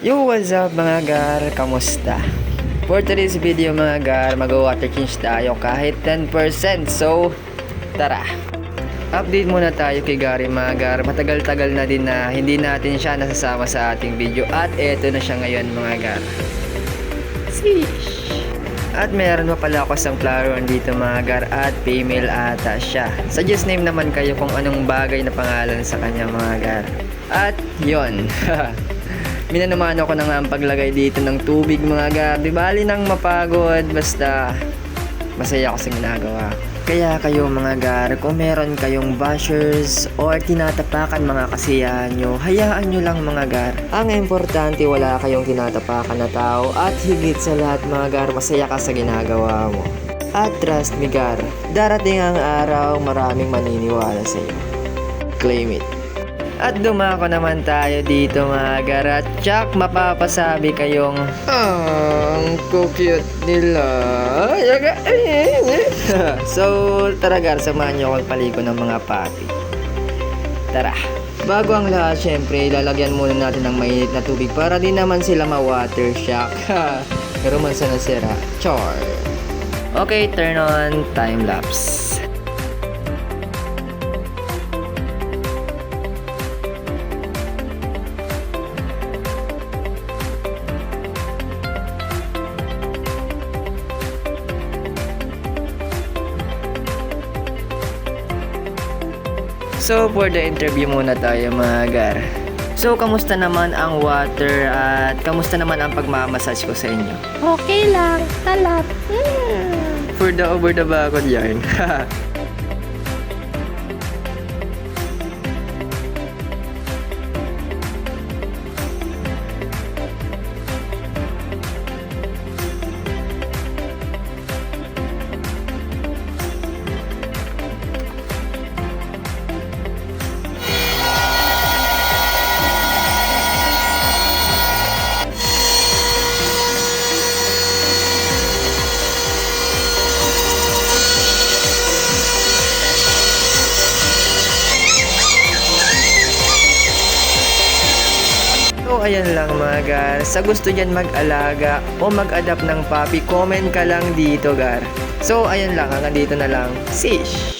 Yo, what's up mga gar? Kamusta? For today's video mga gar, mag-water change tayo kahit 10%. So, tara! Update muna tayo kay Gary mga gar. Matagal-tagal na din na hindi natin siya nasasama sa ating video. At eto na siya ngayon mga gar. Sheesh! At meron pa pala ako isang flower dito mga gar at female ata siya. Suggest name naman kayo kung anong bagay na pangalan sa kanya mga gar. At yon. Minanaman ako na nga paglagay dito ng tubig mga gar. Di bali nang mapagod basta masaya ako sa ginagawa. Kaya kayo mga gar, kung meron kayong bashers or tinatapakan mga kasiyahan nyo, hayaan nyo lang mga gar. Ang importante wala kayong tinatapakan na tao at higit sa lahat mga gar, masaya ka sa ginagawa mo. At trust me gar, darating ang araw maraming maniniwala sa iyo. Claim it. At dumako naman tayo dito mga garat. Tsak, mapapasabi kayong Ang cute nila. So, tara gar, samahan nyo akong paligo ng mga papi. Tara. Bago ang lahat, syempre, lalagyan muna natin ng mainit na tubig para di naman sila ma-water shock. Pero man sa nasira. Char. Okay, turn on time lapse. So, for the interview muna tayo mga gar. So, kamusta naman ang water at kamusta naman ang pagmamassage ko sa inyo? Okay lang, talap. Mm. For the over the bakod yarn. Ayan lang mga gar. Sa gusto dyan mag-alaga o mag-adapt ng puppy, comment ka lang dito gar. So, ayan lang. Hanggang dito na lang. Sish!